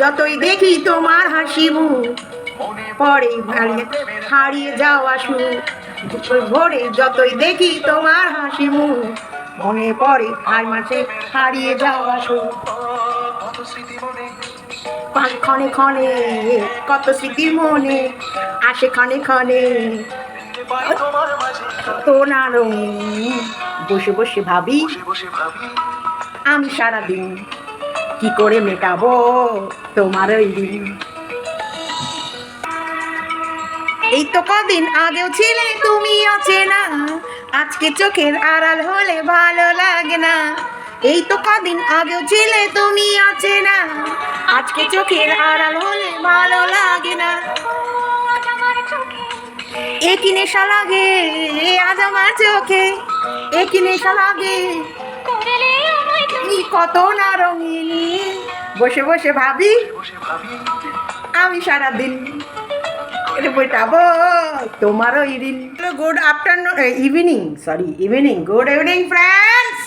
যতই দেখি তোমার হাসি মুখ, পরে হারিয়ে যাওয়া সুখ ভোরে যতই দেখি তোমার হাসি মুখ, মনে পড়ে আর মাঝে হারিয়ে যাওয়া সুখ ক্ষণে ক্ষণে, কত স্মৃতি মনে আসে ক্ষণে ক্ষণে। তো না বসে বসে ভাবি, আমি সারাদিন কি করে মেটাবো তোমার ওই দিন? এই তো কদিন আগেও ছিলে তুমি অচেনা। আজকে চোখের আড়াল হলে ভালো লাগে না। এই তো কদিন আগেও ছিলে তুমি অচেনা। আজকে চোখের আড়াল হলে ভালো লাগে না। একই নেশা লাগে, আজ আমার চোখে। একই নেশা লাগে। তুমি কত না রঙিনী? বসে বসে ভাবি। আমি সারাদিন বইটাবো তোমারও evening good afternoon evening sorry evening good evening friends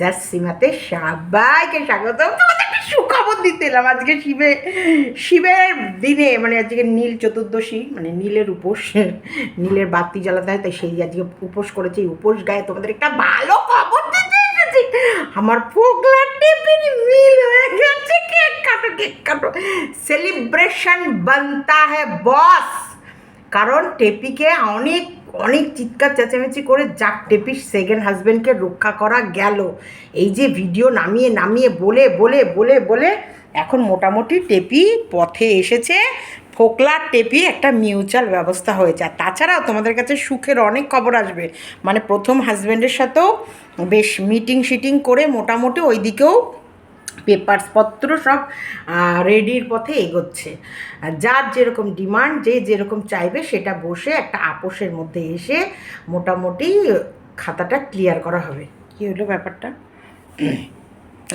just সীমাতে সবাইকে স্বাগত। তোমাদের একটা সুখবর দিতে এলাম আজকে শিবে, শিবের দিনে মানে আজকে নীল চতুর্দশী মানে নীলের উপোস, নীলের বাতি জ্বালাতে হয়, তাই সেই আজকে উপোস করেছে, এই উপোস গায়ে তোমাদের একটা ভালো আমার পোগলার টিফিন মিল হয়ে গেছে, কেক কাটো কেক কাটো। সেলিব্রেশন বানতা হ্যাঁ বস কারণ টেপিকে অনেক অনেক চিৎকার, চেঁচামেচি করে যাক, টেপির সেকেন্ড হাজব্যান্ডকে রক্ষা করা গেল। এই যে ভিডিও নামিয়ে নামিয়ে, বলে বলে বলে বলে এখন মোটামুটি টেপি পথে এসেছে। ফোকলার টেপি একটা মিউচুয়াল ব্যবস্থা হয়েছে। আর তাছাড়াও তোমাদের কাছে সুখের অনেক খবর আসবে। মানে প্রথম হাজব্যান্ডের সাথেও বেশ মিটিং শিটিং করে মোটামুটি ওই দিকেও পেপারসপত্র সব রেডির পথে এগোচ্ছে। যার যেরকম ডিমান্ড যে যেরকম চাইবে সেটা বসে একটা আপোষের মধ্যে এসে মোটামুটি খাতাটা ক্লিয়ার করা হবে। কী হলো ব্যাপারটা?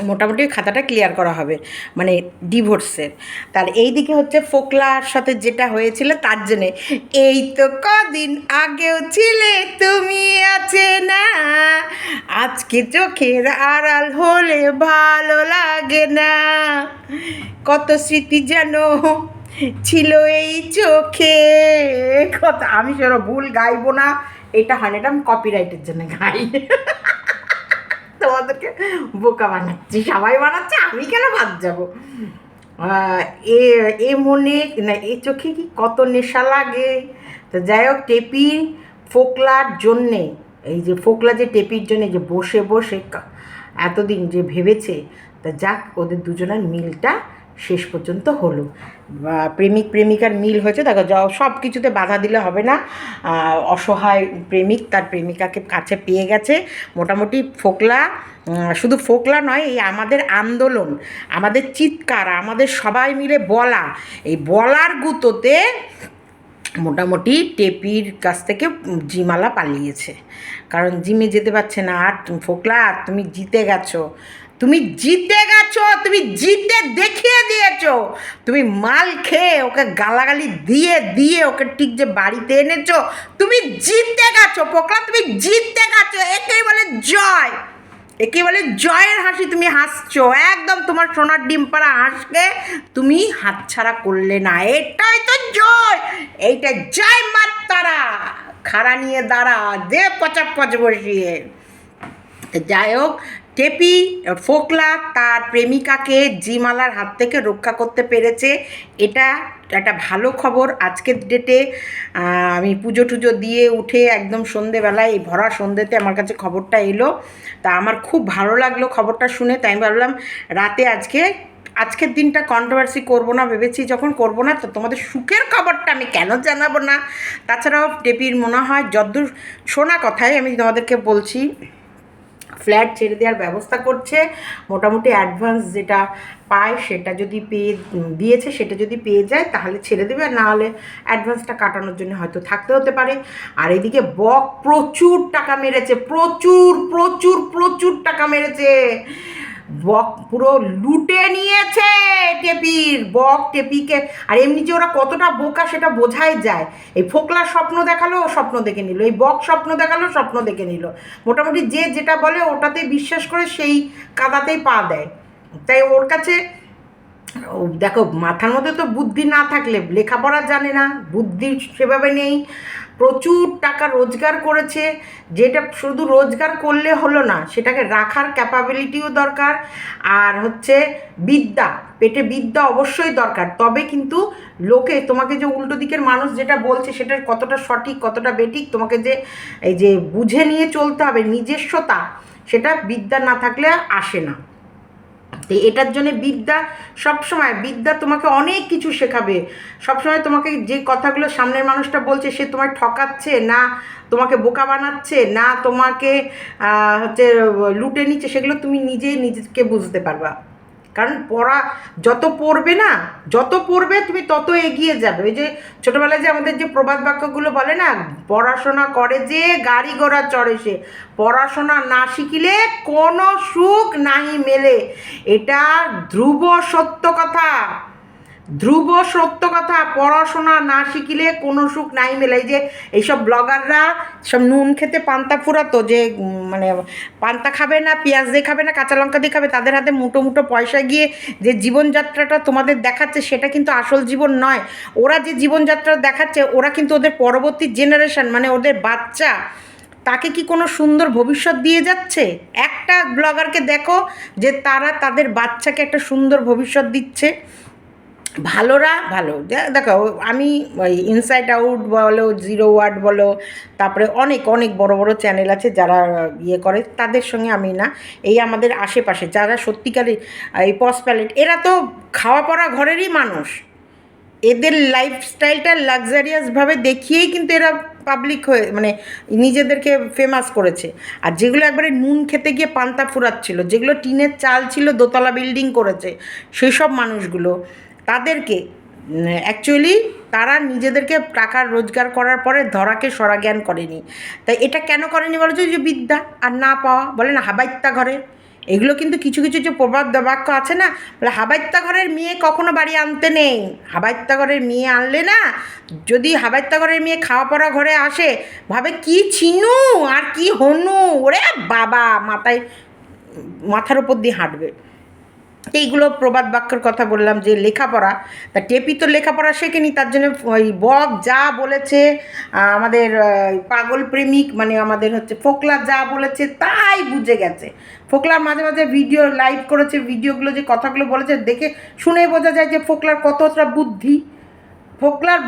মোটামুটি খাতাটা ক্লিয়ার করা হবে মানে ডিভোর্সের তার এই দিকে হচ্ছে ফোকলার সাথে যেটা হয়েছিল তার জন্যে। এই তো কদিন আগেও ছিলে, তুমি আছে না। আজকে চোখের আড়াল হলে ভালো লাগে না। কত স্মৃতি যেন ছিল এই চোখে। কথা, আমি সেরকম ভুল গাইবো না। এটা হয় এটা আমি কপিরাইটের জন্য গাই। তোমাদেরকে বোকা বানাচ্ছি, সবাই বানাচ্ছে, আমি কেন বাদ যাব? এ এ মনে, না, এ চোখে কি কত নেশা লাগে? তো যাই হোক, টেপি ফোকলার জন্যে, এই যে ফোকলা যে টেপির জন্যে যে বসে বসে এতদিন যে ভেবেছে, তা যাক, ওদের দুজনের মিলটা শেষ পর্যন্ত হলো। প্রেমিক প্রেমিকার মিল হয়েছে, দেখো সব কিছুতে বাধা দিলে হবে না। অসহায় প্রেমিক তার প্রেমিকাকে কাছে পেয়ে গেছে। মোটামুটি ফোকলা শুধু ফোকলা নয়, এই আমাদের আন্দোলন, আমাদের চিৎকার, আমাদের সবাই মিলে বলা, এই বলার গুঁতোতে মোটামুটি টেপির কাছ থেকে জিমালা পালিয়েছে। কারণ জিমে যেতে পারছে না, আর ফোকলা, তুমি জিতে গেছো। তুমি জিতে গেছো, তুমি জিতে দেখিয়ে দিয়েছ। তুমি মাল খেয়ে ওকে গালাগালি দিয়ে দিয়ে ওকে ঠিক যে বাড়িতে এনেছো, তুমি জিতে গেছো, পোকলা, তুমি জিতে গেছো। একেই বলে জয়। একে বলে জয়ের হাসি, তুমি হাসছো। একদম তোমার সোনার ডিম পাড়া হাসকে তুমি হাতছাড়া করলে না। এটাই তো জয়। এইটা জয় মার তারা। খাড়া নিয়ে দাঁড়া, দে পচা পচ বসিয়ে যাই হোক টেপি ফোকলা তার প্রেমিকাকে জিমালার হাত থেকে রক্ষা করতে পেরেছে। এটা একটা ভালো খবর। আজকের ডেটে আমি পুজো টুজো দিয়ে উঠে একদম সন্ধেবেলায়, এই ভরা সন্ধেতে আমার কাছে খবরটা এলো। তা আমার খুব ভালো লাগল খবরটা শুনে। তাই আমি ভাবলাম, রাতে আজকে, আজকের দিনটা কন্ট্রোভার্সি করব না। ভেবেছি যখন করব না, তো তোমাদের সুখের খবরটা আমি কেন জানাব না? তাছাড়াও টেপির মনে হয়, যদ্দূর, শোনা কথাই আমি তোমাদেরকে বলছি ফ্ল্যাট ছেড়ে দেওয়ার ব্যবস্থা করছে। মোটামুটি অ্যাডভান্স যেটা পায় সেটা যদি পেয়ে দিয়েছে সেটা যদি পেয়ে যায় তাহলে ছেড়ে দেবে। আর না হলে অ্যাডভান্সটা কাটানোর জন্য হয়তো থাকতে হতে পারে। আর এদিকে বক প্রচুর টাকা মেরেছে, প্রচুর প্রচুর প্রচুর টাকা মেরেছে। বক পুরো লুটে নিয়েছে টেপির, বক টেপিকে। আর এমনি যে ওরা কতটা বোকা সেটা বোঝাই যায়। এই ফোকলা স্বপ্ন দেখাল স্বপ্ন দেখে নিল। এই বক স্বপ্ন দেখাল, স্বপ্ন দেখে নিল। মোটামুটি যে যেটা বলে ওটাতে বিশ্বাস করে সেই কাদাতেই পা দেয়। তাই ওর কাছে দেখো, মাথার মধ্যে তো বুদ্ধি না থাকলে, লেখাপড়া জানে না, বুদ্ধি সেভাবে নেই। প্রচুর টাকা রোজগার করেছে, যেটা শুধু রোজগার করলে হলো না, সেটাকে রাখার ক্যাপাবিলিটিও দরকার। আর হচ্ছে বিদ্যা, পেটে বিদ্যা অবশ্যই দরকার। তবে কিন্তু লোকে তোমাকে যে উল্টো দিকের মানুষ যেটা বলছে সেটা কতটা সঠিক, কতটা বেঠিক, তোমাকে যে, এই যে বুঝে নিয়ে চলতে হবে নিজস্বতা, সেটা বিদ্যা না থাকলে আসে না। তো এটার জন্য বিদ্যা সবসময়, বিদ্যা তোমাকে অনেক কিছু শেখাবে। সবসময় তোমাকে যে কথাগুলো সামনের মানুষটা বলছে, সে তোমায় ঠকাচ্ছে না, তোমাকে বোকা বানাচ্ছে না, তোমাকে হচ্ছে লুটে নিচ্ছে, সেগুলো তুমি নিজেই নিজেকে বুঝতে পারবা। কারণ পড়া যত পড়বে না, যত পড়বে তুমি তত এগিয়ে যাবে। ওই যে ছোটোবেলায় যে আমাদের যে প্রবাদ বাক্যগুলো বলে না, পড়াশোনা করে যে গাড়ি ঘোড়া চড়ে সে, পড়াশোনা না শিখিলে কোনো সুখ নাহি মেলে। এটা ধ্রুব সত্য কথা। ধ্রুব সত্য কথা পড়াশোনা না শিখিলে কোনো সুখ নাই মেলে যে এইসব ব্লগাররা সব নুন খেতে পান্তা ফুরাতো যে মানে পান্তা খাবে না, পেঁয়াজ দিয়ে খাবে না, কাঁচা লঙ্কা দিয়ে খাবে, তাদের হাতে মুটো মুটো পয়সা গিয়ে যে জীবনযাত্রাটা তোমাদের দেখাচ্ছে সেটা কিন্তু আসল জীবন নয়। ওরা যে জীবনযাত্রা দেখাচ্ছে, ওরা কিন্তু ওদের পরবর্তী জেনারেশন মানে ওদের বাচ্চা, তাকে কি কোনো সুন্দর ভবিষ্যৎ দিয়ে যাচ্ছে? একটা ব্লগারকে দেখো যে তারা তাদের বাচ্চাকে একটা সুন্দর ভবিষ্যৎ দিচ্ছে। ভালোরা ভালো। দেখো, আমি ওই ইনসাইড আউট বলো জিরো ওয়ার্ড বলো, তারপরে অনেক অনেক বড় বড় চ্যানেল আছে যারা ইয়ে করে, তাদের সঙ্গে আমি না, এই আমাদের আশেপাশে যারা সত্যিকারের এই পস প্যালেট এরা তো খাওয়া পড়া ঘরেরই মানুষ। এদের লাইফস্টাইলটা লাক্সারিয়াসভাবে দেখিয়েই কিন্তু এরা পাবলিক হয়ে মানে নিজেদেরকে ফেমাস করেছে। আর যেগুলো একবারে নুন খেতে গিয়ে পান্তা ফুরাচ্ছিল, যেগুলো টিনের চাল ছিল দোতলা বিল্ডিং করেছে সেই সব মানুষগুলো তাদেরকে অ্যাকচুয়ালি তারা নিজেদেরকে টাকা রোজগার করার পরে ধরাকে সরা জ্ঞান করেনি। তাই এটা কেন করেনি বলো তো? যে বিদ্যা আর না পাওয়া, বলে না হাবাইত্যা ঘরে এগুলো কিন্তু কিছু কিছু যে প্রবাদ বাক্য আছে না, বলে হাবাইত্যা ঘরের মেয়ে কখনো বাড়ি আনতে নেই। হাবাইত্যা ঘরের মেয়ে আনলে না, যদি হাবাইত্যা ঘরের মেয়ে খাওয়া পড়া ঘরে আসে, ভাবে কি চিনু আর কি হনু, ওরে বাবা, মাথায়, মাথার উপর দিয়ে হাঁটবে। এইগুলো প্রবাদ বাক্যের কথা বললাম যে লেখাপড়া, তা টেপি তো লেখাপড়া শেখেনি, তার জন্য ওই বক যা বলেছে আমাদের পাগল প্রেমিক মানে আমাদের হচ্ছে ফোকলা যা বলেছে তাই বুঝে গেছে। ফোকলার মাঝে মাঝে ভিডিও লাইভ করেছে, ভিডিওগুলো যে কথাগুলো বলেছে দেখে শুনে বোঝা যায় যে ফোকলার কতটা বুদ্ধি। ফোকলার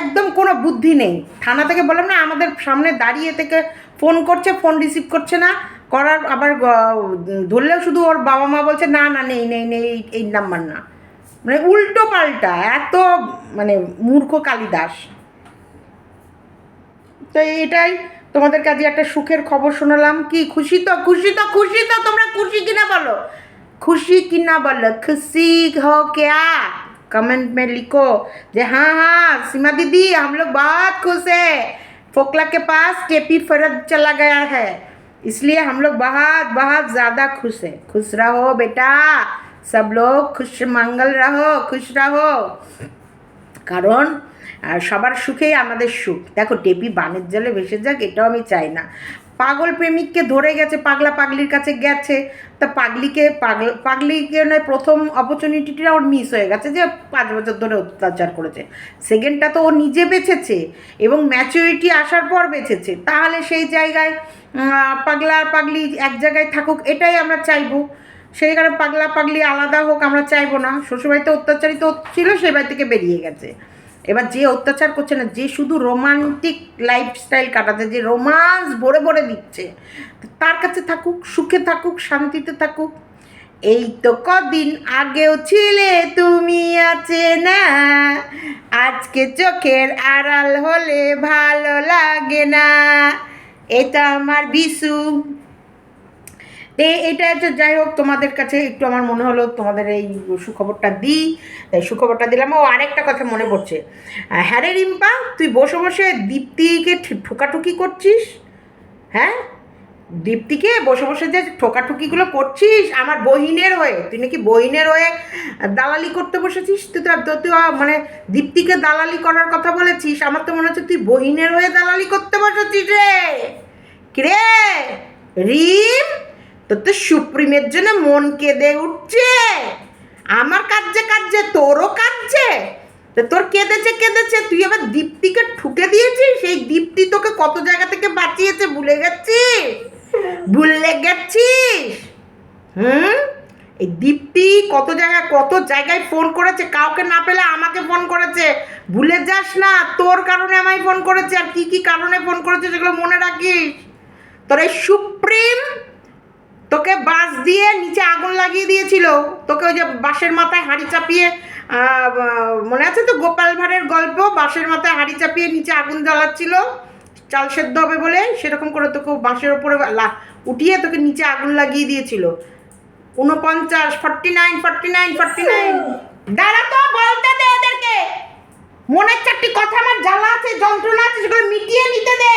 একদম কোনো বুদ্ধি নেই। থানা থেকে বললাম না, আমাদের সামনে দাঁড়িয়ে থেকে ফোন করছে ফোন রিসিভ করছে না করার আবার গ- ধরলেও শুধু ওর বাবা মা বলছে না না নেই নেই নেই এই- এই নাম্বার না মানে উল্টো পাল্টা এত মানে মূর্খ কালিদাস তো এটাই তোমাদের কাছে একটা সুখের খবর শোনালাম কি খুশি তো খুশি তো খুশি তো তোমরা খুশি কিনা বলো खुशी की ना बोलो खुशी हो क्या कमेंट में लिखो जे हाँ हाँ सीमा दीदी हम लोग बहुत खुश है फोकला के पास टेपी फरद चला गया है इसलिए हम लोग बहुत बहुत ज़्यादा खुश है खुश रहो बेटा सब लोग खुश मंगल रहो खुश रहो কারণ আহ, সবার সুখেই আমাদের সুখ দেখো টেপি বানের জলে ভেসে যাক এটাও আমি চাই না পাগল প্রেমিককে ধরে গেছে, পাগলা পাগলির কাছে গেছে। তা পাগলিকে, পাগল পাগলিকে নয়, প্রথম অপরচুনিটিটা ওর মিস হয়ে গেছে যে পাঁচ বছর ধরে অত্যাচার করেছে। সেকেন্ডটা তো ও নিজে বেঁচেছে এবং ম্যাচুরিটি আসার পর বেঁচেছে তাহলে সেই জায়গায় পাগলা পাগলি এক জায়গায় থাকুক, এটাই আমরা চাইব। সেই কারণে পাগলা পাগলি আলাদা হোক, আমরা চাইব না। শ্বশুরবাড়িতে অত্যাচারিত ছিল, সেই বাড়ি থেকে বেরিয়ে গেছে। এবার যে অত্যাচার করছে না, যে শুধু রোমান্টিক লাইফস্টাইল কাটাতে, যে রোমান্স ভরে ভরে দিচ্ছে, তার কাছে থাকুক, সুখে থাকুক, শান্তিতে থাকুক, এই তো কদিন আগেও ছিলে তুমি, আছে না? আজকে চোখের আড়াল হলে ভালো লাগে না। এটা আমার বিশু এ এটা হচ্ছে যাই হোক, তোমাদের কাছে একটু আমার মনে হলো তোমাদের এই সুখবরটা দিই। তাই সুখবরটা দিলাম। ও আরেকটা কথা মনে পড়ছে। হ্যাঁ রে রিম্পা, তুই বসে বসে দীপ্তিকে ঠোকাঠুকি করছিস? হ্যাঁ? দীপ্তিকে বসে বসে যে ঠোকাঠুকিগুলো করছিস আমার বহিনের হয়ে, তুই নাকি বহিনের হয়ে দালালি করতে বসেছিস? তুই তো তো তুই মানে দীপ্তিকে দালালি করার কথা বলেছিস, আমার তো মনে হচ্ছে তুই বহিনের হয়ে দালালি করতে বসেছিস রে। কিরে? রিম? তোর তো সুপ্রিমের জন্য মন কেঁদে উঠছে। আমার কাজে কাজে তোরও তা তোর কেঁদেছে কেঁদেছে, তুই আবার দীপ্তিকে ঠুকে দিয়েছিস? সেই দীপ্তি তোকে কত জায়গা থেকে বাঁচিয়েছে ভুলে গেছিস? ভুলে গেছিস? হুম? এই দীপ্তি কত জায়গায় কত জায়গায় ফোন করেছে? কাউকে না পেলে আমাকে ফোন করেছে। ভুলে যাস না, তোর কারণে আমায় ফোন করেছে। আর কি কি কারণে ফোন করেছে সেগুলো মনে রাখিস। তোর এই সুপ্রিম তোকে বাস দিয়ে নিচে আগুন লাগিয়ে দিয়েছিল। তোকে ওই যে বাসের মাথায় হাঁড়ি চাপিয়ে মনে আছে তো গোপাল ভাঁড়ের গল্প? বাসের মাথায় হাঁড়ি চাপিয়ে নিচে আগুন জ্বালাচ্ছিল। চাল সেদ্ধ হবে বলে সেরকম করে তোকে বাঁশের ওপরে উঠিয়ে তোকে নিচে আগুন লাগিয়ে দিয়েছিল। উনপঞ্চাশ forty nine forty nine forty nine দাঁড়া তো, বলতে দে এদেরকে মনের চারটি কথা আমার জ্বালা আছে, যন্ত্রণা আছে, সেগুলো মিটিয়ে নিতে দে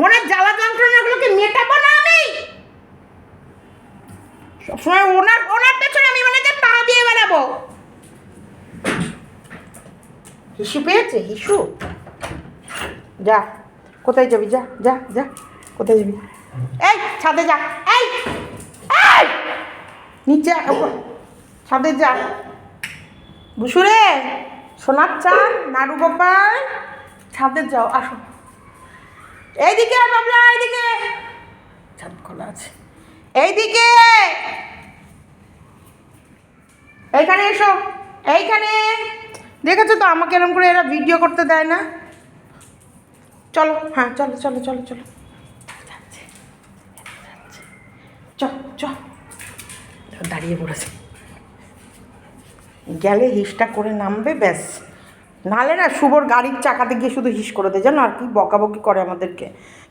মনের জ্বালা যন্ত্রণাগুলোকে মেটাবো না আমি সবসময় ওনার ওনার পেছনে আমি মানে পা দিয়ে বেড়াবো। হিসু পেয়েছে, হিসু। যা, কোথায় যাবি? যা যা যা, কোথায় যাবি? এই, ছাদে যা। এই এই! নিচে ছাদে যা। বুসুরে, সোনার চান, নাড়ু গোপাল। ছাদে যাও, আসো। এইদিকে আয় বাবলা, এইদিকে। ছাদ খোলা আছে। এইদিকে! এইখানে এসো এইখানে! দেখেছ তো আমাকে এরকম করে এরা ভিডিও করতে দেয় না? চলো হ্যাঁ চলো চলো চলো চলো। চ চ দাঁড়িয়ে পড়েছে। গেলে হিসটা করে নামবে ব্যাস। নালে না শুভর গাড়ির চাকাতে গিয়ে শুধু হিস করে দেয়, জানো? আর কি বকাবকি করে আমাদেরকে।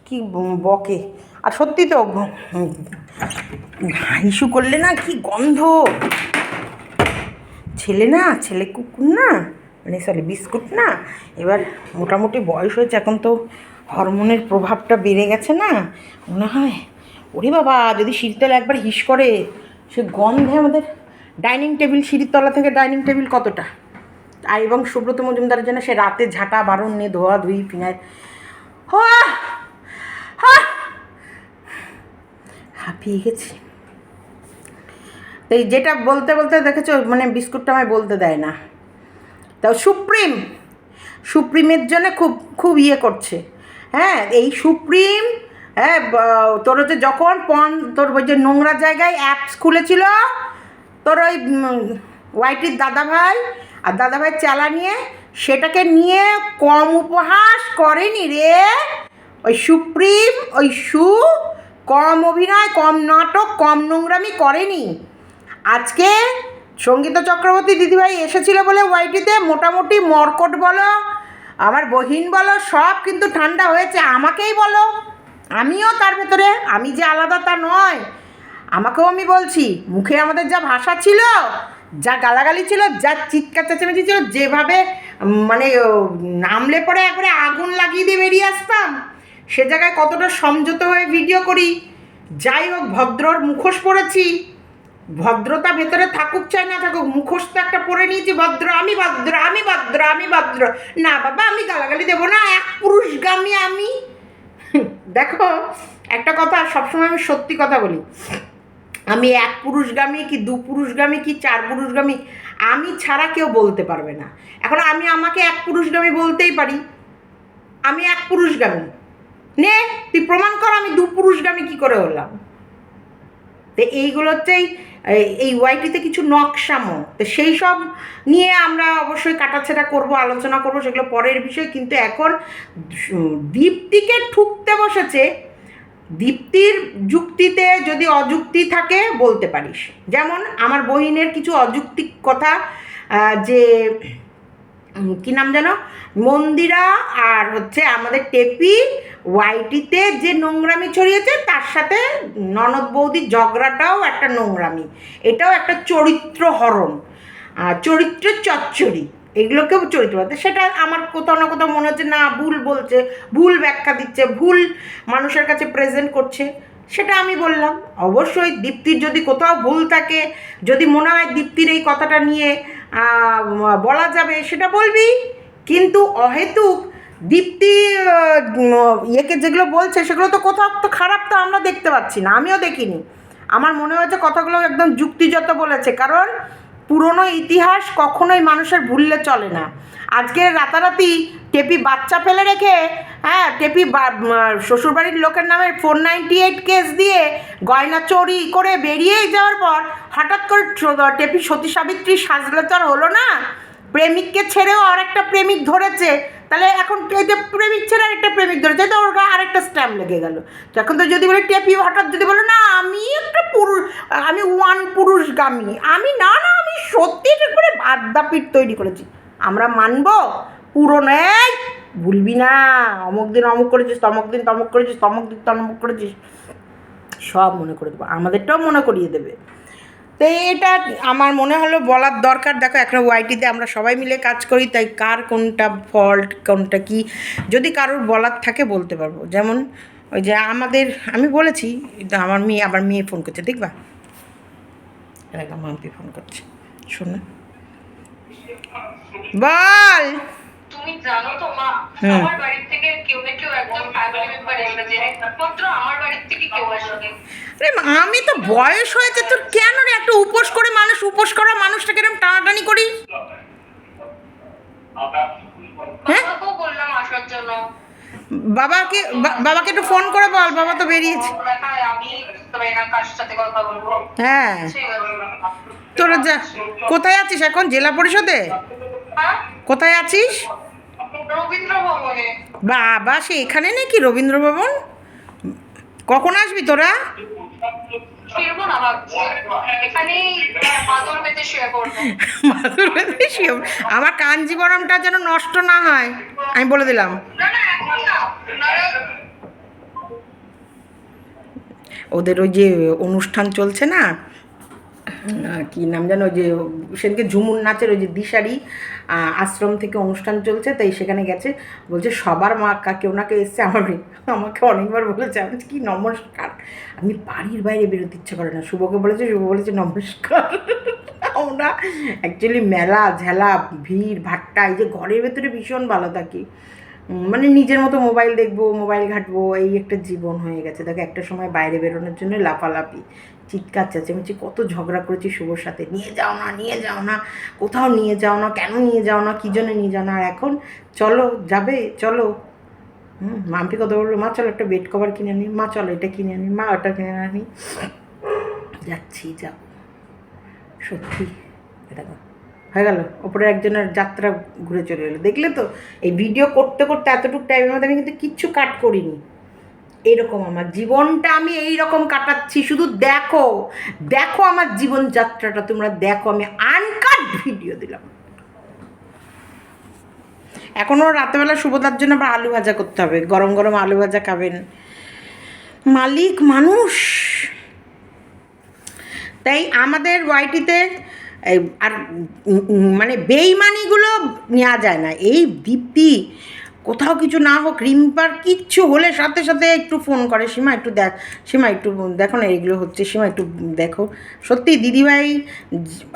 কি বকে। আর সত্যি তো হিসু করলে না কি গন্ধ। ছেলে না, ছেলে কুকুর না মানে সরি বিস্কুট না। এবার মোটামুটি বয়স হয়েছে, এখন তো হরমোনের প্রভাবটা বেড়ে গেছে না। মনে হয়, ওরে বাবা, যদি সিঁড়িতলা একবার হিস করে, সে গন্ধে আমাদের ডাইনিং টেবিল, সিঁড়ির তলা থেকে ডাইনিং টেবিল কতটা? আর এবং সুব্রত মজুমদারের জন্য সে রাতে ঝাঁটা, বারণ নিয়ে ধোয়া ধুই হা! হাঁপিয়ে গেছি। এই যেটা বলতে বলতে দেখেছ মানে বিস্কুটটা আমায় বলতে দেয় না। তাও সুপ্রিম! সুপ্রিমের জন্য খুব খুব ইয়ে করছে। হ্যাঁ এই সুপ্রিম হ্যাঁ তোর হচ্ছে যখন পন, তোর ওই যে নোংরা জায়গায় অ্যাপস খুলেছিল, তোর ওই ওয়াইটির দাদাভাই আর দাদাভাই চালা নিয়ে সেটাকে নিয়ে কম উপহাস করেনি রে। ওই সুপ্রিম, ওই সু, কম অভিনয়, কম নাটক, কম নোংরামি করেনি। আজকে সঙ্গীতা চক্রবর্তী দিদিভাই এসেছিল বলে ওয়াইটিতে মোটামুটি মর্কট বলো, আমার বহিন বলো, সব কিন্তু ঠান্ডা হয়েছে, আমাকেই বলো। আমিও তার ভেতরে, আমি যে আলাদা তা নয়, আমাকেও আমি বলছি, মুখে আমাদের যা ভাষা ছিল যা গালাগালি ছিল, যা চিৎকার চেঁচামেচি ছিল, যেভাবে মানে নামলে পরে একবারে আগুন লাগিয়ে দিয়ে বেরিয়ে আসতাম। সে জায়গায় কতটা সংযত হয়ে ভিডিও করি। যাই হোক, ভদ্রর মুখোশ পড়েছি ভদ্রতা ভেতরে থাকুক চাই না থাকুক, মুখোশ তো একটা পরে নিয়েছি, ভদ্র, আমি ভদ্র আমি ভদ্র আমি ভদ্র। না বাবা, আমি গালাগালি দেবো না, এক পুরুষগামী আমি। দেখো, একটা কথা সবসময় আমি সত্যি কথা বলি। আমি এক পুরুষগামী কি দু পুরুষগামী কি চার পুরুষগামী? আমি ছাড়া কেউ বলতে পারবে না। এখন আমি আমাকে এক পুরুষগামী বলতেই পারি। আমি এক পুরুষগামী। নে, তুই প্রমাণ কর আমি দু পুরুষগামী কি করে হলাম? তো এইগুলো হচ্ছে এই- ওয়াইটিতে কিছু নকশামো তো সেই সব নিয়ে আমরা অবশ্যই কাটাছেড়া করব, আলোচনা করব, সেগুলো পরের বিষয়। কিন্তু এখন দীপ্তিকে ঠুকতে বসেছে দীপ্তির যুক্তিতে যদি অযুক্তি থাকে, বলতে পারিস। যেমন আমার বহিনের কিছু অযুক্তিক কথা যে কি নাম যেন? মন্দিরা আর হচ্ছে আমাদের টেপি, ওয়াইটিতে যে নোংরামি ছড়িয়েছে, তার সাথে ননদ বৌদির ঝগড়াটাও একটা নোংরামি। এটাও একটা চরিত্র হরণ চরিত্র চচ্চড়ি। এগুলোকেও চরিত্র সেটা আমার কোথাও না কোথাও মনে হচ্ছে, না, ভুল বলছে, ভুল ব্যাখ্যা দিচ্ছে, ভুল মানুষের কাছে প্রেজেন্ট করছে। সেটা আমি বললাম, অবশ্যই দীপ্তির যদি কোথাও ভুল থাকে, যদি মনে হয় দীপ্তির এই কথাটা নিয়ে বলা যাবে, সেটা বলবি। কিন্তু অহেতুক দীপ্তি ইয়েকে যেগুলো বলছে, সেগুলো তো কোথাও তো খারাপ তো আমরা দেখতে পাচ্ছি না, আমিও দেখিনি। আমার মনে হয়েছে কথাগুলো একদম যুক্তিযত বলেছে, কারণ পুরনো ইতিহাস কখনোই মানুষের ভুললে চলে না। আজকে রাতারাতি টেপি বাচ্চা ফেলে রেখে হ্যাঁ টেপি শ্বশুরবাড়ির লোকের নামে ফোর নাইনটি এইট কেস দিয়ে গয়না চুরি করে বেরিয়েই যাওয়ার পর হঠাৎ করে টেপি সতী সাবিত্রী সাজলে তো আর হলো না। প্রেমিককে ছেড়েও আরেকটা প্রেমিক ধরেছে, তাহলে এখন যে প্রেমিক ছেড়ে আরেকটা প্রেমিক ধরেছে তো ওর গায়ে আরেকটা স্ট্যাম্প লেগে গেল। তখন তো যদি বলে টেপি, হঠাৎ যদি বলে, না, আমি একটা পুরুষ আমি ওয়ান পুরুষ পুরুষগামী, আমি না না, আমি সত্যি ঠিক করে বাদ্যাপীঠ তৈরি করেছি। আমরা মানব পুরনো এই ভুলবি না। অমুক দিন অমুক করেছিস, তমুক দিন তমুক করেছিস, তমুক দিন তমুক করেছিস। সব মনে করে দেবো। আমাদেরটাও মনে করিয়ে দেবে। তো এটা আমার মনে হলো বলার দরকার। দেখো, একটা ওয়াইটিতে আমরা সবাই মিলে কাজ করি, তাই কার কোনটা ফল্ট কোনটা কি? যদি কারোর বলার থাকে বলতে পারব। যেমন ওই যে আমাদের, আমি বলেছি আমার মেয়ে আবার মেয়ে ফোন করছে, দেখবা? একদম মাম্পি ফোন করছে, শোনো বল! তুমি জানো তো মা আমার বাড়ির থেকে কেউ না কেউ ফ্যামিলি মেম্বার একমাত্র আমার থেকে কেউ আসেনি। আমি তো বয়স হয়েছে তোর কেন রে একটা উপোস করে মানুষ উপোস করা মানুষটাকে এরকম টানাটানি করিস? হ্যাঁ? বললাম আসার জন্য। বাবাকে বাবাকে একটু ফোন করে বল বাবা তো বেরিয়েছে। কার হ্যাঁ। তোরা যা কোথায় আছিস এখন? জেলা পরিষদে? হ্যাঁ কোথায় আছিস? বাবা সে এখানে নাকি রবীন্দ্র ভবন কখন আসবি তোরা। আমার কাঞ্জিবরমটা যেন নষ্ট না হয় আমি বলে দিলাম। ওদের ওই যে অনুষ্ঠান চলছে না কি নাম জানো ওই যে সেদিনকে ঝুমুর নাচের ওই যে দিশারি আশ্রম থেকে অনুষ্ঠান চলছে, তাই সেখানে গেছে। বলছে, সবার মা কেউ না কেউ এসছে আমার আমাকে অনেকবার বলেছে, আমি কি নমস্কার? আমি বাড়ির বাইরে বেরোতে ইচ্ছে করে না। শুভকে বলেছে, শুভ বলেছে, নমস্কার। আমরা অ্যাকচুয়ালি মেলা, ঝেলা, ভিড়, ভাট্টা, এই যে ঘরের ভেতরে ভীষণ ভালো থাকি। মানে নিজের মতো মোবাইল দেখব, মোবাইল ঘাঁটবো, এই একটা জীবন হয়ে গেছে। দেখো, একটা সময় বাইরে বেরোনোর জন্য লাফালাফি। চিৎকার চেঁচামেচি, কত ঝগড়া করেছি শুভর সাথে। নিয়ে যাও না, নিয়ে যাও না, কোথাও নিয়ে যাও না, কেন নিয়ে যাও না, কী জন্য নিয়ে যাও না? আর এখন চলো, যাবে, চলো। হুম, মাম্পি কথা বলল, মা, চলো একটা বেড কভার কিনে আনি, মা, চলো এটা কিনে আনি, মা, ওটা কিনে আনি। যাচ্ছি, যাব। সত্যি, এটা হয়ে গেল। ওপরে একজনের যাত্রা ঘুরে চলে এলো। দেখলে তো, এই ভিডিও করতে করতে এতটুকু টাইমের মধ্যে আমি কিন্তু কিচ্ছু কাট করিনি। এরকম আমার জীবনটা আমি এই রকম কাটাচ্ছি। শুধু দেখো দেখো আমার জীবনযাত্রাটা, তোমরা দেখো, আমি আনকাট ভিডিও দিলাম। এখনও রাতেবেলা শুভদার জন্য আবার আলু ভাজা করতে হবে। গরম গরম আলু ভাজা খাবেন। মালিক মানুষ। তাই আমাদের ওয়াইটিতে আর মানে বেইমানিগুলো নেওয়া যায় না। এই দীপ্তি কোথাও কিছু না হোক, রিম্পার কিচ্ছু হলে সাথে সাথে একটু ফোন করে, সীমা একটু দেখ, সীমা একটু দেখো না এইগুলো হচ্ছে, সীমা একটু দেখো। সত্যি দিদিভাই,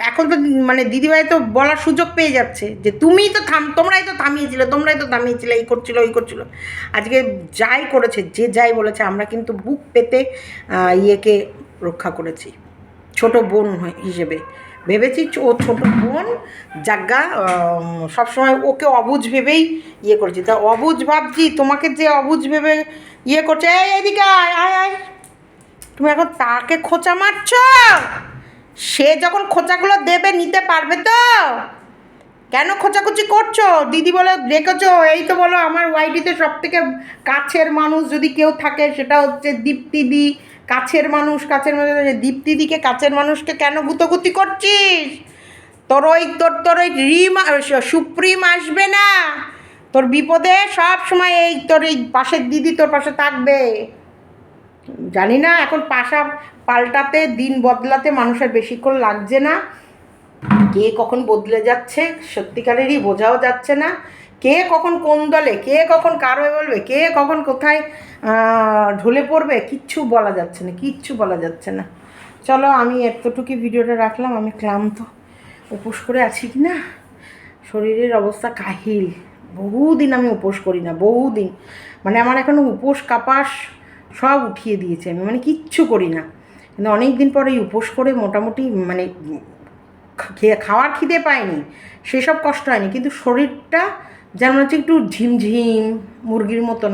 এখন তো মানে দিদিভাই তো বলার সুযোগ পেয়ে যাচ্ছে যে তুমিই তো থাম, তোমরাই তো থামিয়েছিলে, তোমরাই তো থামিয়েছিলে, এই করছিল, ওই করছিল। আজকে যাই করেছে, যে যাই বলেছে, আমরা কিন্তু বুক পেতে ইয়েকে রক্ষা করেছি। ছোট বোন হিসেবে। ভেবেছি ও ছোট বোন জাগা সবসময় ওকে অবুঝ ভেবেই ইয়ে করেছি। তা অবুঝ ভাবছি, তোমাকে যে অবুঝ ভেবে ইয়ে করছে, এই, এদিকে আয় আয় আয়। তুমি এখন তাকে খোঁচা মারছ? সে যখন খোঁচাগুলো দেবে, নিতে পারবে তো? কেন খোঁচাখুচি করছ? দিদি বলে, দেখেছ, এই তো বলো, আমার ওয়াইটিতে সব থেকে কাছের মানুষ, যদি কেউ থাকে, সেটা হচ্ছে দীপ্তিদি কাছের মানুষ কাছের মানুষ দীপ্তিদিকে কাছের মানুষকে কেন গুতগুতি করছিস? তোর ওই, তোর তোর ওই রিম, সুপ্রিম আসবে না। তোর বিপদে সব সময় এই তোর এই পাশের দিদি তোর পাশে থাকবে। জানি না, এখন পাশা পাল্টাতে, দিন বদলাতে মানুষের বেশিক্ষণ লাগছে না। কে কখন বদলে যাচ্ছে, সত্যিকারেরই বোঝাও যাচ্ছে না। কে কখন কোন দলে, কে কখন কারও বলবে, কে কখন কোথায় ঢলে পড়বে, কিচ্ছু বলা যাচ্ছে না, কিচ্ছু বলা যাচ্ছে না। চলো আমি এতটুকু ভিডিওটা রাখলাম, আমি ক্লান্ত, উপোস করে আছি কি না শরীরের অবস্থা কাহিল। বহুদিন আমি উপোস করি না, বহুদিন। মানে আমার এখন উপোস কাপাস সব উঠিয়ে দিয়েছে আমি মানে কিচ্ছু করি না। কিন্তু অনেক দিন পরে এই উপোস করে মোটামুটি মানে খাওয়ার খিদে পায়নি সেসব কষ্ট হয়নি। কিন্তু শরীরটা যেমন হচ্ছে একটু ঝিমঝিম, মুরগির মতন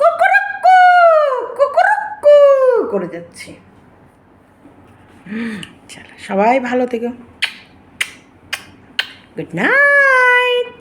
কুকুরুক্কু কুকুরুক্কু করে যাচ্ছে। সবাই ভালো থেকো। Good night